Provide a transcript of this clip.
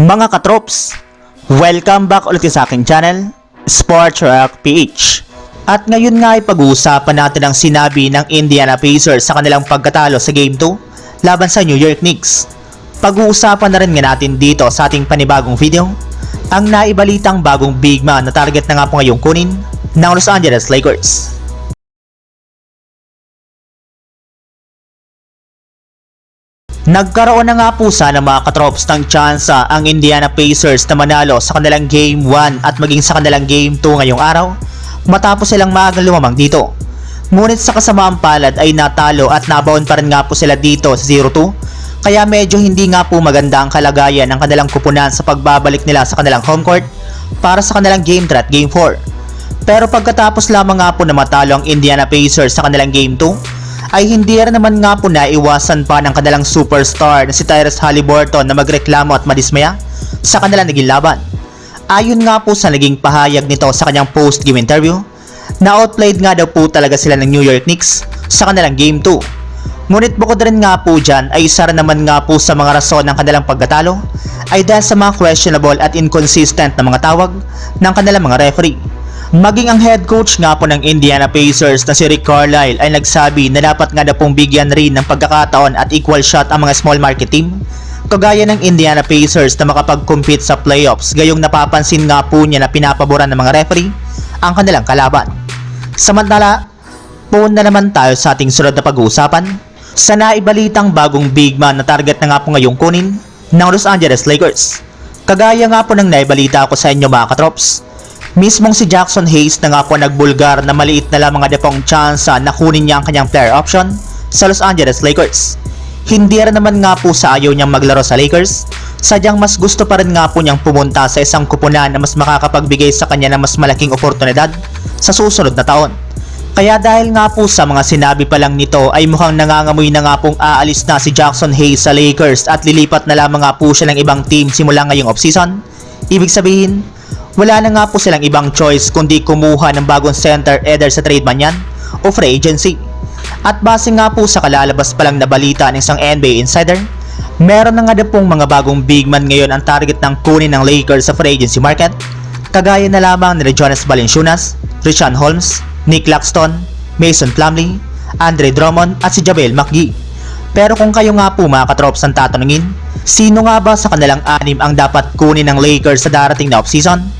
Mga katrops, welcome back ulit sa aking channel, Sports Rock PH. At ngayon nga ay pag-uusapan natin ang sinabi ng Indiana Pacers sa kanilang pagkatalo sa Game 2 laban sa New York Knicks. Pag-uusapan na rin nga natin dito sa ating panibagong video ang naibalitang bagong big man na target na nga po ngayong kunin ng Los Angeles Lakers. Nagkaroon na nga po sana mga katrops ng tsansa ang Indiana Pacers na manalo sa kanilang Game 1 at maging sa kanilang Game 2 ngayong araw matapos silang maagang lumamang dito. Ngunit sa kasamaang palad ay natalo at nabaon pa rin nga po sila dito sa 0-2 kaya medyo hindi nga po maganda ang kalagayan ng kanilang kupunan sa pagbabalik nila sa kanilang home court para sa kanilang Game 3 at Game 4. Pero pagkatapos lamang nga po na matalo ang Indiana Pacers sa kanilang Game 2 ay hindi rin naman nga po naiwasan pa ng kanilang superstar na si Tyrese Halliburton na magreklamo at madismaya sa kanilang naging laban. Ayon nga po sa naging pahayag nito sa kanyang post-game interview, na outplayed nga daw po talaga sila ng New York Knicks sa kanilang Game 2. Ngunit bukod rin nga po dyan ay isa rin naman nga po sa mga rason ng kanilang pagkatalo ay dahil sa mga questionable at inconsistent na mga tawag ng kanilang mga referee. Maging ang head coach nga po ng Indiana Pacers na si Rick Carlisle ay nagsabi na dapat nga na pong bigyan rin ng pagkakataon at equal shot ang mga small market team kagaya ng Indiana Pacers na makapag-compete sa playoffs gayong napapansin nga po niya na pinapaboran ng mga referee ang kanilang kalaban. Samantala, puun na naman tayo sa ating sunod na pag-uusapan sa naibalitang bagong big man na target na nga po ngayong kunin ng Los Angeles Lakers. Kagaya nga po ng naibalita ko sa inyo mga katrops, Mismong si Jackson Hayes na nga po nagbulgar na maliit na lamang nga pong tsansa na kunin niya ang kanyang player option sa Los Angeles Lakers. Hindi rin naman nga po sa ayaw niyang maglaro sa Lakers, sadyang mas gusto pa rin nga po niyang pumunta sa isang kupunan na mas makakapagbigay sa kanya ng mas malaking oportunidad sa susunod na taon. Kaya dahil nga po sa mga sinabi pa lang nito ay mukhang nangangamoy na nga pong aalis na si Jackson Hayes sa Lakers at lilipat na lamang nga po siya ng ibang team simula ngayong offseason. Ibig sabihin, wala na nga po silang ibang choice kundi kumuha ng bagong center either sa trade man yan o free agency. At base nga po sa kalalabas pa lang na balita ng isang NBA insider, meron na nga na pong mga bagong big man ngayon ang target ng kunin ng Lakers sa free agency market, kagaya na lamang ni Jonas Valanciunas, Richan Holmes, Nick Claxton, Mason Plumlee, Andre Drummond at si Javel McGee. Pero kung kayo nga po mga katrops ang tatanungin, sino nga ba sa kanilang anim ang dapat kunin ng Lakers sa darating na offseason?